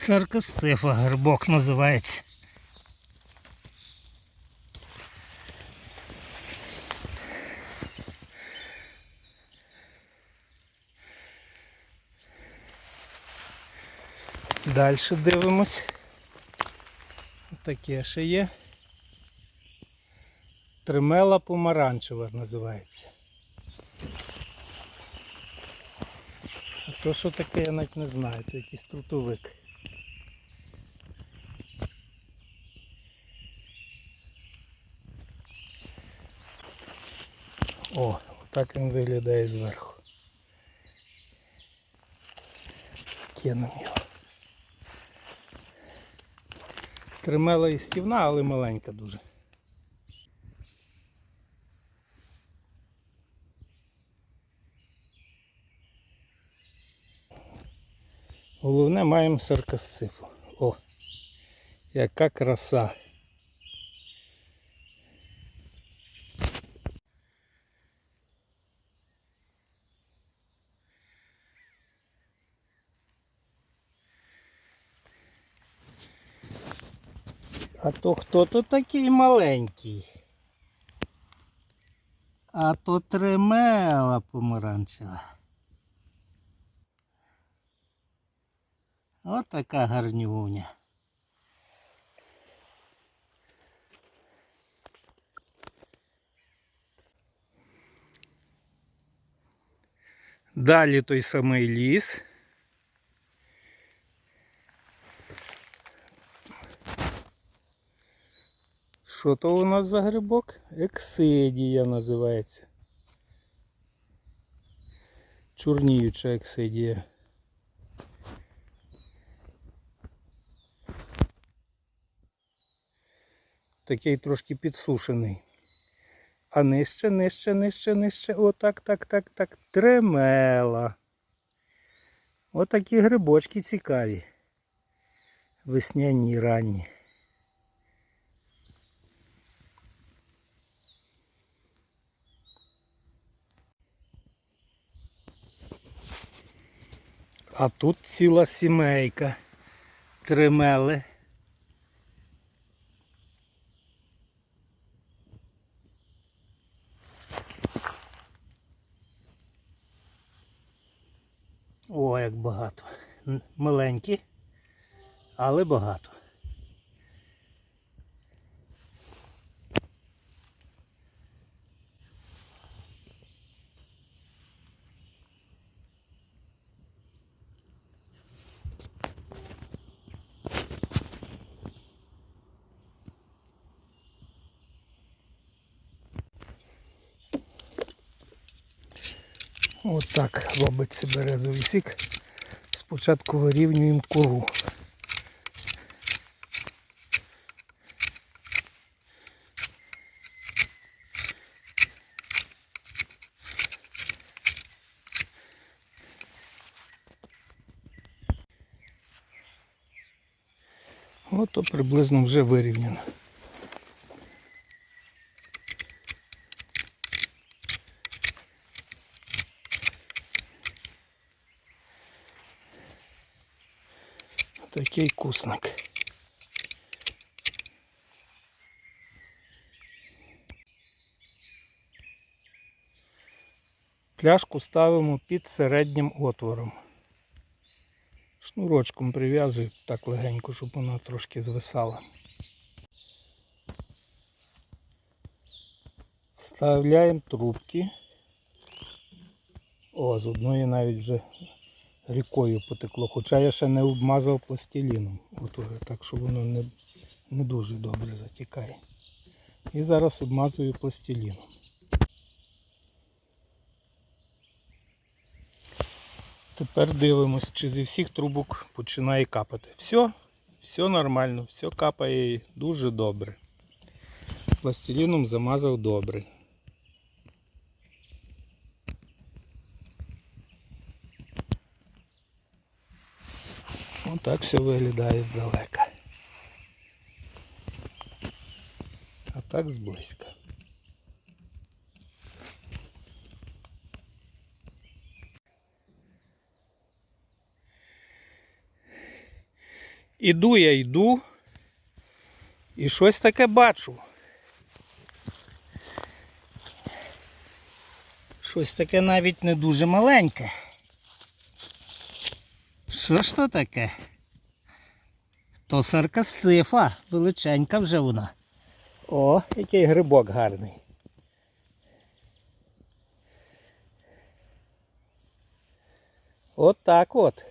Саркосцефа грибок називається. Далі дивимось. Таке ще є. Тримела помаранчева називається. А то що таке, я навіть не знаю, то якийсь трутовик. О, отак він виглядає зверху. Кинув його. Тримела і стівна, але маленька дуже. Головне маємо саркасифу. О, яка краса. А то хто то такий маленький? А то тремела помаранчева. От така гарнюня. Далі той самий ліс. Що то у нас за грибок? Ексидія називається. Чорніюча ексидія. Такий трошки підсушений. А нижче, нижче, нижче, нижче. Отак, так, так, так. Тремела. Отакі грибочки цікаві. Весняні ранні. А тут ціла сімейка. Тримели. О, як багато. Маленькі, але багато. Отак робиться березовий сік. Спочатку вирівнюємо кору. Ото приблизно вже вирівняно. Такий кусник. Пляшку ставимо під середнім отвором. Шнурочком прив'язую так легенько, щоб вона трошки звисала. Вставляємо трубки. О, з одної навіть вже рікою потекло, хоча я ще не обмазав пластиліном. Так що воно не, не дуже добре затікає. І зараз обмазую пластиліном. Тепер дивимось, чи зі всіх трубок починає капати. Все, все нормально, все капає дуже добре. Пластиліном замазав добре. Отак все виглядає здалека. А так зблизька. Іду я йду. І щось таке бачу. Щось таке навіть не дуже маленьке. Що ж то таке? То саркасифа, величенька вже вона. О, який грибок гарний. От так от.